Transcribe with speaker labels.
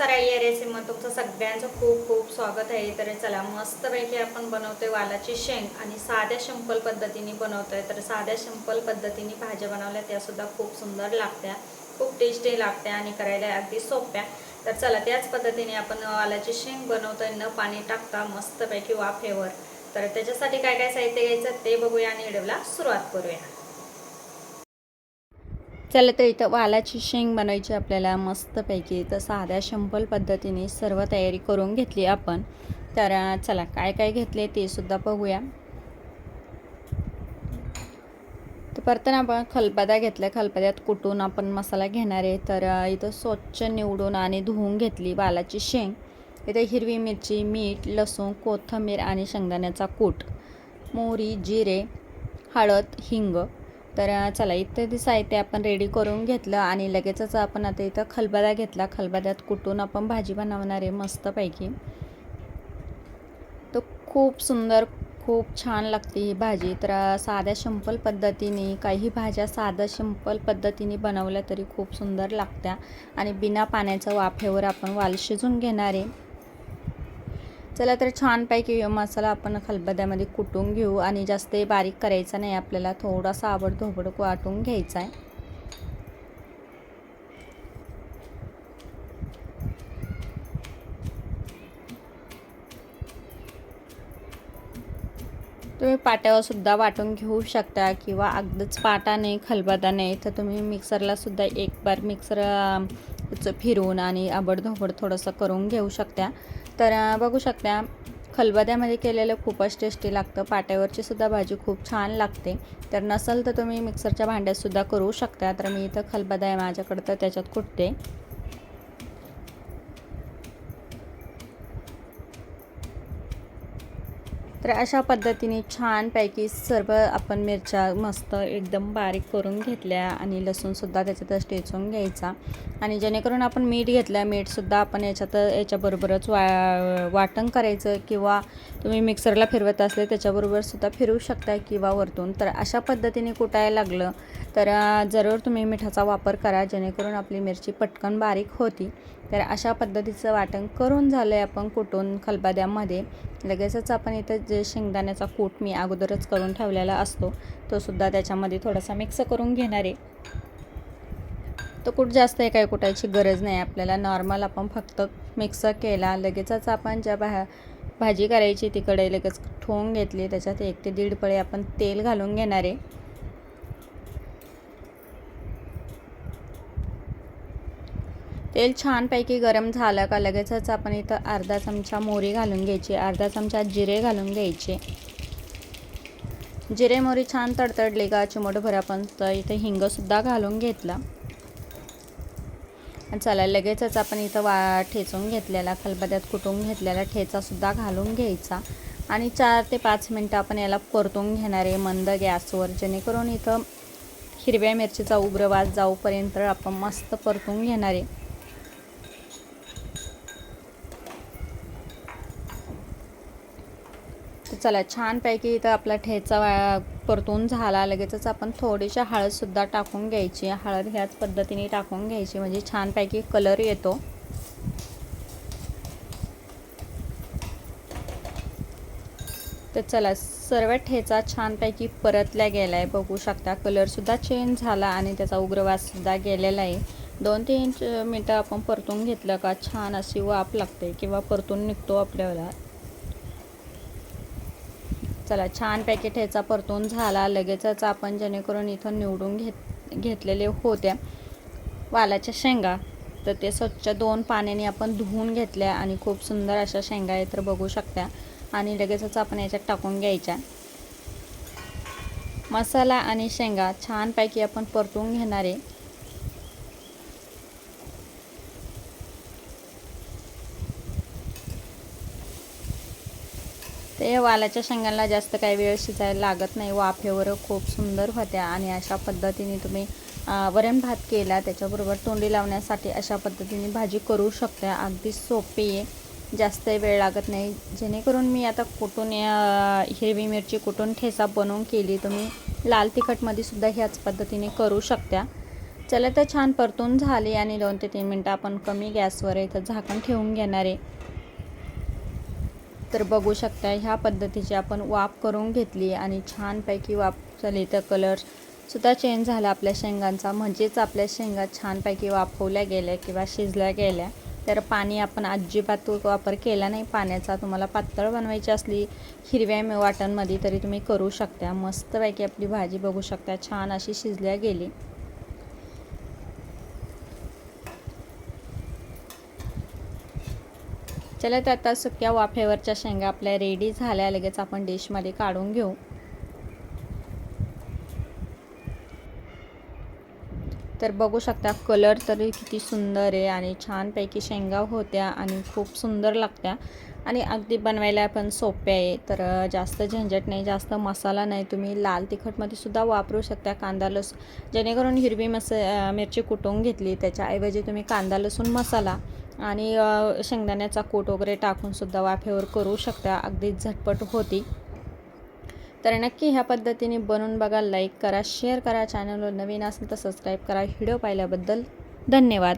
Speaker 1: नमस्कार आई या रेसिपीमध्ये तुमचं सगळ्यांचं खूप खूप स्वागत आहे. तर चला मस्तपैकी आपण बनवतोय वालाची शेंग आणि साध्या शंपल पद्धतीने बनवतोय. तर साध्या शंपल पद्धतीने भाज्या बनवल्या त्यासुद्धा खूप सुंदर लागत्या. खूप टेस्टी लागत्या आणि करायला अगदी सोप्या. तर चला त्याच पद्धतीने आपण वालाची शेंग बनवतोय. न पाणी टाकता मस्तपैकी वाफेवर तर त्याच्यासाठी काय काय साहित्य घ्यायचं ते बघूया आणि व्हिडिओला सुरुवात करूया. चला तर इथं वालाची शेंग बनवायची आपल्याला मस्तपैकी. तर साध्या शंपल पद्धतीने सर्व तयारी करून घेतली आपण. तर चला काय काय घेतले ते सुद्धा बघूया. तर परतन आपण खलपदा घेतला. खलपद्यात कुटून आपण मसाला घेणार आहे? तर इथं स्वच्छ निवडून आणि धुवून घेतली वालाची शेंग. इथं हिरवी मिरची मीठ लसूण कोथिंबीर आणि शेंगदाण्याचा कूट. मोहरी जिरे हळद हिंग. तर अं, चला इत्यादी साहित्य आपण रेडी करून घेतलं आणि लगेचच आपण आता इथं खलबदा घेतला. खलबद्यात कुटून आपण भाजी बनवणार आहे मस्तपैकी तर खूप सुंदर खूप छान लागते ही भाजी. तर साध्या सिंपल पद्धतीने काही भाज्या साध्या सिंपल पद्धतीने बनवल्या तरी खूप सुंदर लागत्या. आणि बिना पाण्याच्या वाफेवर आपण वाल शिजून घेणार आहे. चला तर छानपैकी मसाला आपण खलबद्यामध्ये कुटून घेऊ. आणि जास्त बारीक करायचा नाही आपल्याला थोडासा आवड धोबड वाटून घ्यायचा आहे. तुम्ही पाट्यावर सुद्धा वाटून घेऊ शकता किंवा अगदीच पाटा नाही खलबदा नाही. तर तुम्ही मिक्सरला सुद्धा एक बार मिक्सर पुढचं चं आणि आबडधोबड थोडंसं करून घेऊ शकत्या. तर बघू शकता खलबद्यामध्ये केलेलं खूपच टेस्टी लागतं. पाट्यावरची सुद्धा भाजी खूप छान लागते. तर नसेल तर तुम्ही मिक्सरच्या भांड्यातसुद्धा करू शकता तर मी इथं खलबत्ता आहे माझ्याकडं तर त्याच्यात कुटते. तर अशा पद्धतीने छानपैकी सर्व आपण मिरच्या मस्त एकदम बारीक करून घेतल्या आणि लसूणसुद्धा त्याच्यातच टेचून घ्यायचा. आणि जेणेकरून आपण मीठ घेतलं मीठसुद्धा आपण याच्यात याच्याबरोबरच वा वाटण करायचं किंवा तुम्ही मिक्सरला फिरवत असले त्याच्याबरोबर सुद्धा फिरवू शकता किंवा वरतून. तर अशा पद्धतीने कुटायला लागलं तर जरूर तुम्ही मिठाचा वापर करा जेणेकरून आपली मिरची पटकन बारीक होती. तर अशा पद्धतीचं वाटण करून झालं आहे आपण कुटून खलबाद्यामध्ये लगेचच आपण इथं जे शेंगदाण्याचा कूट मी अगोदरच करून ठेवलेला असतो. तो सुद्धा त्याच्यामध्ये थोडासा मिक्स करून घेणार आहे. तो कुठ जास्त आहे काय कुटायची गरज नाही. आपल्याला नॉर्मल आपण फक्त मिक्स केला लगेचच आपण ज्या भा भाजी करायची तिकडे लगेच ठोवून घेतली त्याच्यात एक ते दीड पळे आपण तेल घालून घेणार आहे. तेल छानपैकी गरम झालं का लगेचच आपण इथं अर्धा चमचा मोहरी घालून घ्यायची अर्धा चमचा जिरे घालून घ्यायचे. जिरे मोहरी छान तडतडले का चिमटभर आपण तर इथे हिंगसुद्धा घालून घेतला. चला लगेचच आपण इथं वा ठेचून घेतलेला खलबत्यात कुटून घेतलेला ठेचासुद्धा घालून घ्यायचा. आणि चार ते पाच मिनटं आपण याला परतून घेणार आहे मंद गॅसवर जेणेकरून इथं हिरव्या मिरचीचा उग्रवास जाऊपर्यंत आपण मस्त परतून घेणार आहे. तर चला छानपैकी इथं आपला ठेचा वा- परतून झाला. लगेचच आपण थोडीशी हळदसुद्धा टाकून घ्यायची. हळद ह्याच पद्धतीने टाकून घ्यायची. म्हणजे छानपैकी कलर येतो. तर चला सर्व ठेचा छानपैकी परतल्या गेला आहे बघू शकता कलरसुद्धा चेंज झाला आणि त्याचा उग्रवाससुद्धा गेलेला आहे. दोन तीन मिनटं आपण परतून घेतलं का छान अशी वाफ लागते किंवा परतून निघतो आपल्याला. चला छान पॅकेट ह्याचा परतून झाला. लगेचच आपण जेणेकरून इथं निवडून घेत घेतलेले होत्या वालाच्या शेंगा. तर ते स्वच्छ दोन पाण्याने आपण धुवून घेतल्या आणि खूप सुंदर अशा शेंगा आहेत तर बघू शकता. आणि लगेचच आपण याच्यात टाकून घ्यायच्या. मसाला आणि शेंगा छानपैकी आपण परतून घेणार. ते वालाच्या शेंगांना जास्त काही वेळ शिजायला लागत नाही. वाफेवर खूप सुंदर होत्या आणि अशा पद्धतीने तुम्ही वरण भात केला त्याच्याबरोबर तोंडी लावण्यासाठी अशा पद्धतीने भाजी करू शकता. अगदी सोपी आहे. जास्त वेळ लागत नाही. जेणेकरून मी आता कुटून हिरवी मिरची कुटून ठेसा बनवून केली तुम्ही लाल तिखटमध्ये सुद्धा ह्याच पद्धतीने करू शकता. चला तर छान परतून झाली आणि दोन ते तीन मिनटं आपण कमी गॅसवर इथं झाकण ठेवून घेणार आहे. तर बघू शकता ह्या पद्धतीची आपण वाफ करून घेतली आणि छानपैकी वाफ झाली. तर कलर सुद्धा चेंज झाला आपल्या शेंगांचा. म्हणजेच आपल्या शेंगा छानपैकी वाफवल्या गेल्या किंवा शिजल्या गेल्या. तर पाणी आपण अजिबात वापर केला नाही. पाण्याचा तुम्हाला पातळ बनवायची असली हिरव्या वाटणमध्ये तरी तुम्ही करू शकता. मस्तपैकी आपली भाजी बघू शकता. छान अशी शिजल्या गेली. चला तर आता सुक्या वाफेवरच्या शेंगा आपल्या रेडी झाल्या. लगेच आपण डिशमध्ये काढून घेऊ. तर बघू शकता कलर तरी किती सुंदर आहे आणि छानपैकी शेंगा होत्या आणि खूप सुंदर लागत्या. आणि अगदी बनवायला पण सोप्या आहे. तर जास्त झंझट नाही जास्त मसाला नाही. तुम्ही लाल तिखटमध्ये सुद्धा वापरू शकता कांदा लसूण. जेणेकरून हिरवी मस मिरची कुटून घेतली. त्याच्याऐवजी तुम्ही कांदा लसूण मसाला आणि शेंगदाण्याचा कूट वगैरे टाकूनसुद्धा वाफेवर करू शकता. अगदी झटपट होती. तर नक्की ह्या पद्धतीने बनवून बघा लाईक करा शेअर करा चॅनलवर नवीन असेल तर सबस्क्राईब करा. व्हिडिओ पाहिल्याबद्दल धन्यवाद.